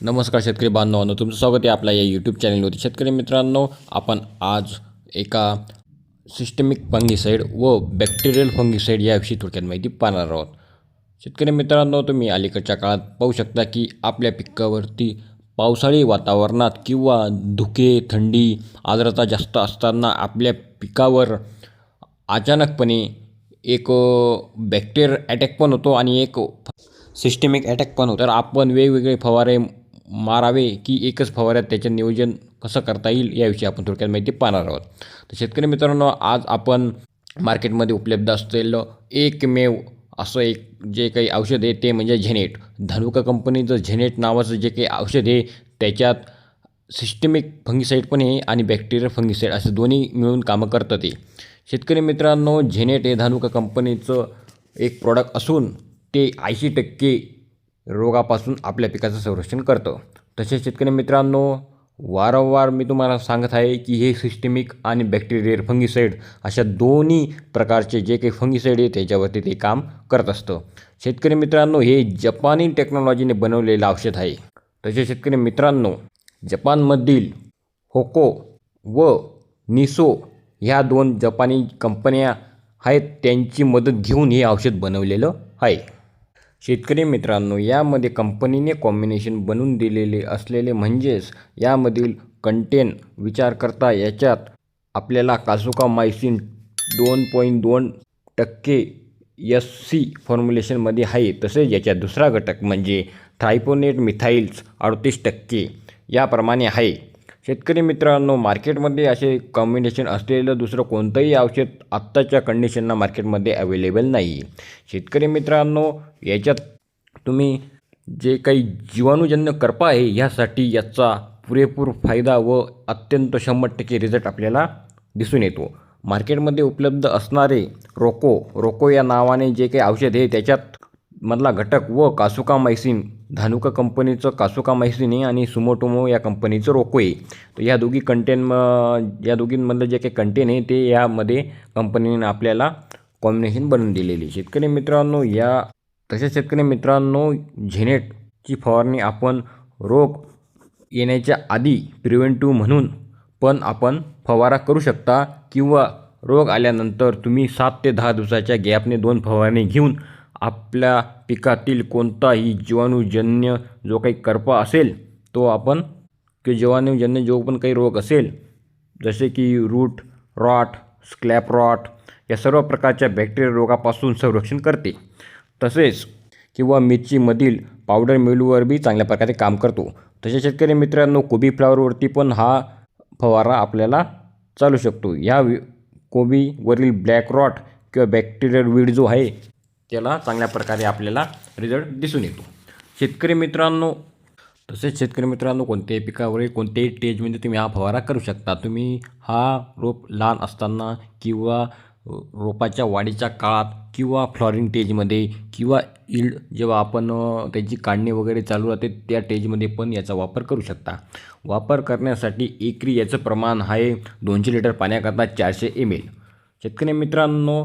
नमस्कार शेतकरी बांधवांनो तुमचं स्वागत आहे आपल्या या यूट्यूब चॅनलवरती शेतकरी मित्रांनो आपण आज एका सिस्टमिक फंगिसाईड व बॅक्टेरियल फंगिसाईड याविषयी थोडक्यात माहिती पाहणार आहोत. शेतकरी मित्रांनो तुम्ही अलीकडच्या काळात पाहू शकता की आपल्या पिकावरती पावसाळी वातावरणात किंवा धुके थंडी आर्द्रता जास्त असताना आपल्या पिकावर अचानकपणे एक बॅक्टेरियल अटॅक पण होतो आणि एक सिस्टेमिक अटॅक पण होतो. तर आपण वेगवेगळे फवारे मारावे की एकच फवाऱ्यात त्याचे नियोजन कसं करता येईल याविषयी आपण थोडक्यात माहिती पाहणार आहोत. तर शेतकरी मित्रांनो आज आपण मार्केटमध्ये उपलब्ध असलेलं एकमेव असं एक जे काही औषध आहे ते म्हणजे झेनेट. धनुका कंपनीचं झेनेट नावाचं जे काही औषध आहे त्याच्यात सिस्टमिक फंगिसाईड पण आहे आणि बॅक्टेरियल फंगिसाईड असं दोन्ही मिळून कामं करतं ते. शेतकरी मित्रांनो झेनेट हे धानुका कंपनीचं एक प्रॉडक्ट असून ते ऐंशी टक्के रोगापासून आपल्या पिकाचं संरक्षण करतं. तसेच शेतकरी मित्रांनो वारंवार मी तुम्हाला सांगत आहे की हे सिस्टमिक आणि बॅक्टेरियल फंगिसाईड अशा दोन्ही प्रकारचे जे काही फंगिसाईड आहे त्याच्यावरती ते काम करत असतं. शेतकरी मित्रांनो हे जपानी टेक्नॉलॉजीने बनवलेलं औषध आहे. तसेच शेतकरी मित्रांनो जपानमधील होको व निसो ह्या दोन जपानी कंपन्या आहेत त्यांची मदत घेऊन हे औषध बनवलेलं आहे. शेतकरी मित्रांनो यामध्ये कंपनीने कॉम्बिनेशन बनवून दिलेले असलेले म्हणजेच यामधील कंटेन विचार करता याच्यात आपल्याला कासुका मायसिन दोन पॉईंट दोन टक्के एस सी फॉर्म्युलेशनमध्ये आहे. तसेच याच्या दुसरा घटक म्हणजे थायपोनेट मिथाईल्स अडतीस टक्के याप्रमाणे आहे. शेतकरी मित्रांनो मार्केटमध्ये असे कॉम्बिनेशन असलेलं दुसरं कोणतंही औषध आत्ताच्या कंडिशनला मार्केटमध्ये अवेलेबल नाही. शेतकरी मित्रांनो याच्यात तुम्ही जे काही जीवाणूजन्य करपा आहे ह्यासाठी याचा पुरेपूर फायदा व अत्यंत शंभर टक्के रिझल्ट आपल्याला दिसून येतो. मार्केटमध्ये उपलब्ध असणारे रोको रोको या नावाने जे काही औषध आहे त्याच्यात मधला घटक व कासुका मैसिन धानुका कंपनीचं कासुका मैसिन आणि सुमोटोमो या कंपनीचं रोको आहे तर या दोघी कंटेन म या दोघींमधलं जे काही कंटेन आहे ते यामध्ये कंपनीने आपल्याला कॉम्बिनेशन बनवून दिलेली शेतकरी मित्रांनो या तसेच शेतकरी मित्रांनो झेनेटची फवारणी आपण रोग येण्याच्या आधी प्रिव्हेंटिव्ह म्हणून पण आपण फवारा करू शकता किंवा रोग आल्यानंतर तुम्ही सात ते दहा दिवसाच्या गॅपने दोन फवारणी घेऊन आपल्या पिकातील कोणताही जीवाणूजन्य जो काही करपा असेल तो आपण किंवा जीवाणूजन्य जो पण काही रोग असेल जसे की रूट रॉट स्क्लॅप रॉट या सर्व प्रकारच्या बॅक्टेरिया रोगापासून संरक्षण करते. तसेच किंवा मिरचीमधील पावडर मिलवर बी चांगल्या प्रकारे काम करतो. तसेच शेतकरी मित्रांनो कोबी फ्लावरवरती पण हा फवारा आपल्याला चालू शकतो. या वि कोबीवरील ब्लॅक रॉट किंवा बॅक्टेरियल वीड जो आहे त्याला चांगल्या प्रकारे आपल्याला रिझल्ट दिसून येतो. शेतकरी मित्रांनो तसेच शेतकरी मित्रांनो कोणत्याही पिकावरील कोणत्याही स्टेजमध्ये तुम्ही हा फवारा करू शकता. तुम्ही हा रोप लहान असताना किंवा रोपाच्या वाढीच्या काळात किंवा फ्लॉरिंग स्टेजमध्ये किंवा इल्ड जेव्हा आपण त्याची काढणी वगैरे चालू राहते त्या स्टेजमध्ये पण याचा वापर करू शकता. वापर करण्यासाठी एकरी याचं प्रमाण आहे दोनशे लिटर पाण्याकरता चारशे एम एल शेतकरी मित्रांनो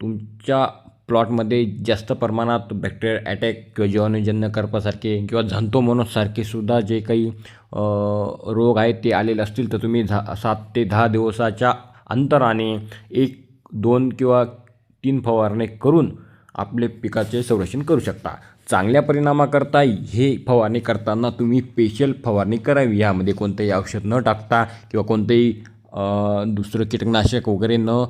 तुमच्या प्लॉटमध्ये जास्त प्रमाणात बॅक्टेरिया अटॅक किंवा जीवाणूजन्य करपासारखे किंवा झंतोमोनोसारखे सुद्धा जे काही रोग आहेत ते आलेले असतील तर तुम्ही झा सात ते दहा दिवसाच्या अंतराने एक दोन किंवा तीन फवारणे करून आपले पिकाचे संरक्षण करू शकता. चांगल्या परिणामाकरता हे फवारणी करताना तुम्ही स्पेशल फवारणी करावी. यामध्ये कोणतंही औषध न टाकता किंवा कोणतंही दुसरं कीटकनाशक वगैरे न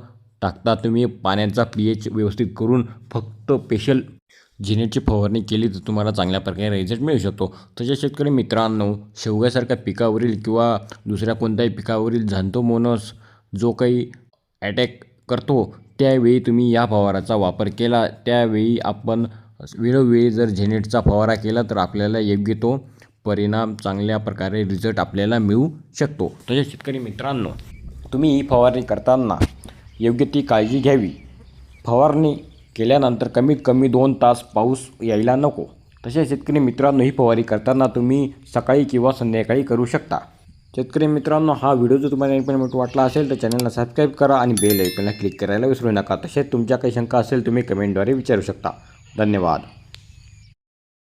टाकता तुम्ही पाण्याचा पी एच व्यवस्थित करून फक्त स्पेशल जिनेटची फवारणी केली तर तुम्हाला चांगल्या प्रकारे रिझल्ट मिळू शकतो. तसेच शेतकरी मित्रांनो शेवग्यासारख्या पिकावरील किंवा दुसऱ्या कोणत्याही पिकावरील झंतोमोनस जो काही अटॅक करतो त्यावेळी तुम्ही या फवाराचा वापर केला. त्यावेळी आपण वेळोवेळी जर झेनेटचा फवारा केला तर आपल्याला योग्य तो परिणाम चांगल्या प्रकारे रिझल्ट आपल्याला मिळू शकतो. तसेच शेतकरी मित्रांनो तुम्ही ही फवारणी करताना योग्य ती काळजी घ्यावी. फवारणी केल्यानंतर कमीत कमी दोन तास पाऊस यायला नको. तसेच शेतकरी मित्रांनो ही फवारणी करताना तुम्ही सकाळी किंवा संध्याकाळी करू शकता. शेतकरी मित्रांनो हा व्हिडिओ जर तुम्हाला इन्फॉर्मेटिव्ह वाटला असेल तर चॅनलला सबस्क्राईब करा आणि बेल ऐकनला क्लिक करायला विसरू नका. तसेच तुमच्या काही शंका असेल तुम्ही कमेंटद्वारे विचारू शकता. धन्यवाद.